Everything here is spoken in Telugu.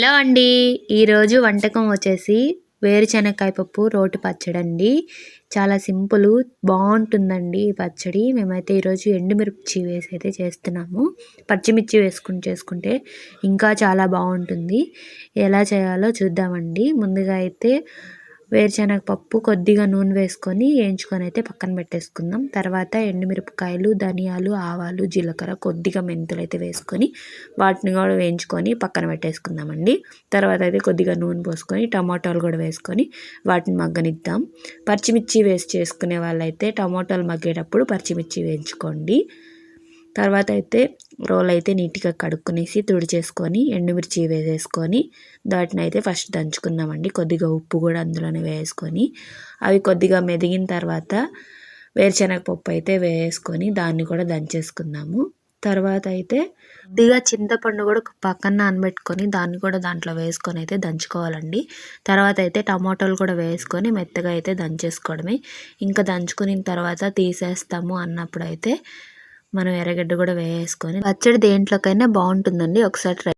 హలో అండి. ఈరోజు వంటకం వచ్చేసి వేరుశనగకాయ పప్పు రోటి పచ్చడి అండి చాలా సింపుల్ బాగుంటుందండి ఈ పచ్చడి. మేమైతే ఈరోజు ఎండుమిర్చి వేసి అయితే చేస్తున్నాము. పచ్చిమిర్చి వేసుకుని చేసుకుంటే ఇంకా చాలా బాగుంటుంది. ఎలా చేయాలో చూద్దామండి. ముందుగా అయితే వేరుశనగ పప్పు కొద్దిగా నూనె వేసుకొని వేయించుకొని అయితే పక్కన పెట్టేసుకుందాం. తర్వాత ఎండుమిరపకాయలు ధనియాలు ఆవాలు జీలకర్ర కొద్దిగా మెంతులు అయితే వేసుకొని వాటిని కూడా వేయించుకొని పక్కన పెట్టేసుకుందామండి. తర్వాత అయితే కొద్దిగా నూనె పోసుకొని టమాటాలు కూడా వేసుకొని వాటిని మగ్గనిద్దాం. పచ్చిమిర్చి వేసి చేసుకునే వాళ్ళైతే టమాటాలు మగ్గేటప్పుడు పచ్చిమిర్చి వేయించుకోండి. తర్వాత అయితే రోల్ అయితే నీట్గా కడుక్కునేసి తుడిచేసుకొని ఎండుమిర్చి వేసేసుకొని దాటిని అయితే ఫస్ట్ దంచుకుందామండి. కొద్దిగా ఉప్పు కూడా అందులోనే వేసుకొని అవి కొద్దిగా మెదిగిన తర్వాత వేరుశనగ పప్పు అయితే వేసుకొని దాన్ని కూడా దంచేసుకుందాము. తర్వాత అయితే కొద్దిగా చింతపండు కూడా పక్కన నానబెట్టుకొని దాన్ని కూడా దాంట్లో వేసుకొని అయితే దంచుకోవాలండి. తర్వాత అయితే టమాటోలు కూడా వేసుకొని మెత్తగా అయితే దంచేసుకోవడమే. ఇంకా దంచుకున్న తర్వాత తీసేస్తాము అన్నప్పుడు అయితే మనం ఎర్రగడ్డ కూడా వేసుకొని పచ్చడి దేంట్లోకైనా బాగుంటుందండి. ఒకసారి ట్రై